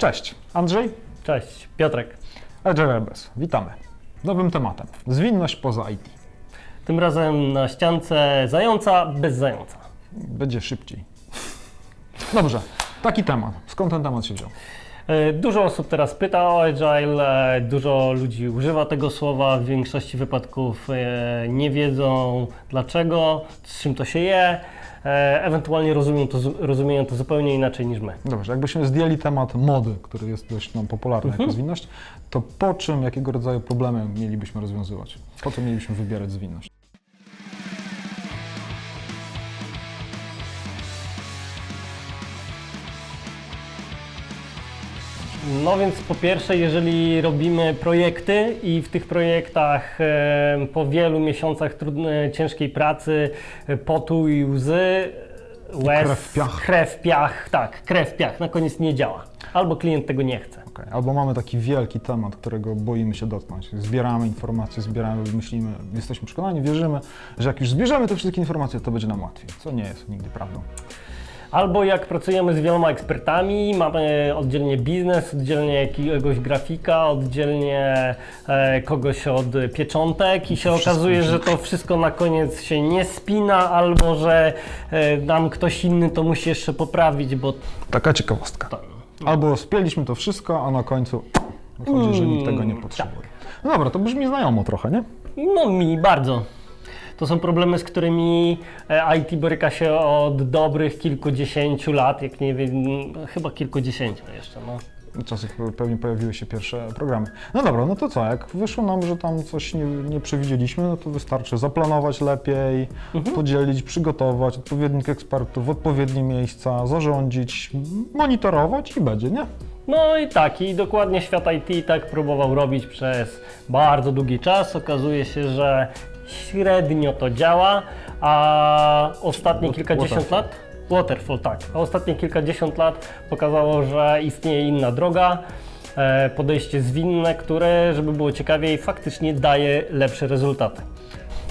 Cześć, Andrzej, Cześć, Piotrek. Agile Rebels. Witamy. Nowym tematem. Zwinność poza IT. Tym razem na ściance zająca bez zająca. Będzie szybciej. Dobrze, taki temat. Skąd ten temat się wziął? E, Dużo osób teraz pyta o Agile, e, dużo ludzi używa tego słowa, w większości wypadków e, nie wiedzą dlaczego, z czym to się je, ewentualnie rozumieją to, zu- rozumieją to zupełnie inaczej niż my. Dobrze, jakbyśmy zdjęli temat mody, który jest dość no, popularny jako zwinność, to po czym, jakiego rodzaju problemy mielibyśmy rozwiązywać? Po co mielibyśmy wybierać zwinność? No więc po pierwsze, jeżeli robimy projekty i w tych projektach e, po wielu miesiącach trudnej, ciężkiej pracy, e, potu i łzy, łez, krew, piach. krew, piach, tak, krew, piach, na koniec nie działa. Albo klient tego nie chce. Okej, Albo mamy taki wielki temat, którego boimy się dotknąć. Zbieramy informacje, zbieramy, myślimy, jesteśmy przekonani, wierzymy, że jak już zbierzemy te wszystkie informacje, to będzie nam łatwiej, co nie jest nigdy prawdą. Albo jak pracujemy z wieloma ekspertami, mamy oddzielnie biznes, oddzielnie jakiegoś grafika, oddzielnie e, kogoś od pieczątek i się okazuje, że to wszystko na koniec się nie spina, albo że e, nam ktoś inny to musi jeszcze poprawić, bo Taka ciekawostka. Albo spięliśmy to wszystko, a na końcu wychodzi, że nikt tego nie potrzebuje. No dobra, to brzmi znajomo trochę, nie? no mi bardzo. To są problemy, z którymi e, IT boryka się od dobrych kilkudziesięciu lat, jak nie wiem, chyba kilkudziesięciu jeszcze. No. Czasy pewnie pojawiły się pierwsze programy. No dobra, no to co, jak wyszło nam, że tam coś nie, nie przewidzieliśmy, no to wystarczy zaplanować lepiej, podzielić, przygotować odpowiednich ekspertów w odpowiednie miejsca, zarządzić, monitorować i będzie, nie? No i tak, i dokładnie świat IT tak próbował robić przez bardzo długi czas. Okazuje się, że średnio to działa, a ostatnie kilkadziesiąt lat. Waterfall, tak. A ostatnie kilkadziesiąt lat pokazało, że istnieje inna droga, e, podejście zwinne, które, żeby było ciekawiej, faktycznie daje lepsze rezultaty.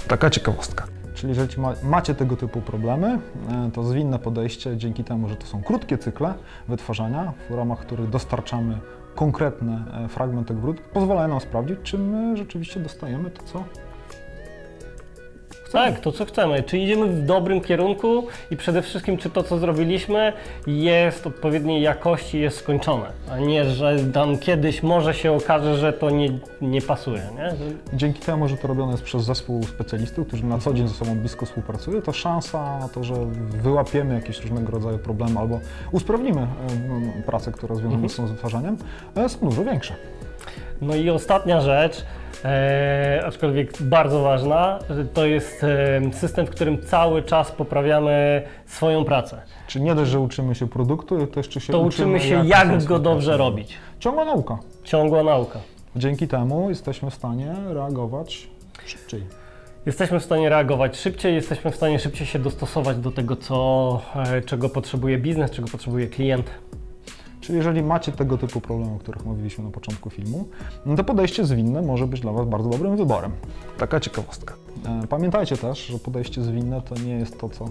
Taka ciekawostka. Czyli jeżeli ma, macie tego typu problemy, e, to zwinne podejście dzięki temu, że to są krótkie cykle wytwarzania, w ramach których dostarczamy konkretne e, fragmenty wrót, pozwalają nam sprawdzić, czy my rzeczywiście dostajemy to, co Tak, to co chcemy. Czy idziemy w dobrym kierunku i przede wszystkim, czy to, co zrobiliśmy, jest odpowiedniej jakości, jest skończone, a nie, że tam kiedyś może się okaże, że to nie, nie pasuje, nie? Że- Dzięki temu, że to robione jest przez zespół specjalistów, którzy na co dzień ze sobą blisko współpracują, to szansa na to, że wyłapiemy jakieś różnego rodzaju problemy albo usprawnimy pracę, która związana są z wytwarzaniem, są dużo większe. No i ostatnia rzecz, e, aczkolwiek bardzo ważna, to jest e, system, w którym cały czas poprawiamy swoją pracę. Czy nie dość, że uczymy się produktu, to jeszcze się To uczymy się, jak tą go dobrze robić. Ciągła nauka. Ciągła nauka. Dzięki temu jesteśmy w stanie reagować szybciej. Jesteśmy w stanie reagować szybciej, jesteśmy w stanie szybciej się dostosować do tego, co, e, czego potrzebuje biznes, czego potrzebuje klient. Czyli jeżeli macie tego typu problemy, o których mówiliśmy na początku filmu, no to podejście zwinne może być dla Was bardzo dobrym wyborem. Taka ciekawostka. E, Pamiętajcie też, że podejście zwinne to nie jest to, co e,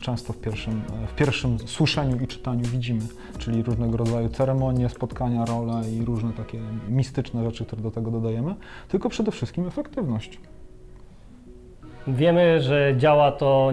często w pierwszym, e, w pierwszym słyszeniu i czytaniu widzimy, czyli różnego rodzaju ceremonie, spotkania, role i różne takie mistyczne rzeczy, które do tego dodajemy, tylko przede wszystkim efektywność. Wiemy, że działa to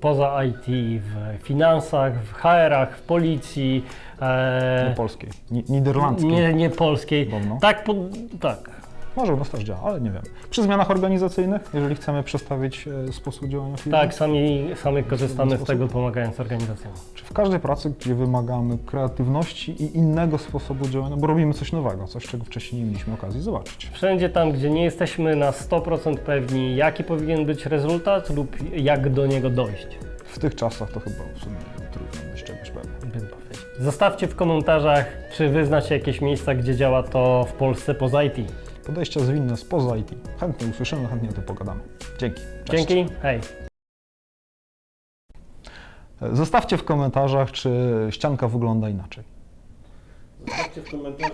poza IT, w finansach, w HR-ach, w policji, e, Nie polskiej, ni- niderlandzkiej. nie, nie polskiej. Podobno. Tak, po, tak. Może u nas też działa, ale nie wiem. Przy zmianach organizacyjnych, jeżeli chcemy przestawić e, sposób działania firmy, Tak, sami, sami korzystamy z tego, pomagając organizacjom. czy w każdej pracy, gdzie wymagamy kreatywności i innego sposobu działania, bo robimy coś nowego, coś, czego wcześniej nie mieliśmy okazji zobaczyć. Wszędzie tam, gdzie nie jesteśmy na 100% pewni, jaki powinien być rezultat lub jak do niego dojść. W tych czasach to chyba w sumie trudno być czegoś pewnym. bym powiedział. Zostawcie w komentarzach, czy wy znacie jakieś miejsca, gdzie działa to w Polsce poza IT. Podejścia zwinne spoza IT. Chętnie usłyszymy, chętnie o tym pogadamy. Dzięki. Cześć. Dzięki, hej. Zostawcie w komentarzach, czy ścianka wygląda inaczej. Zostawcie w komentarzach,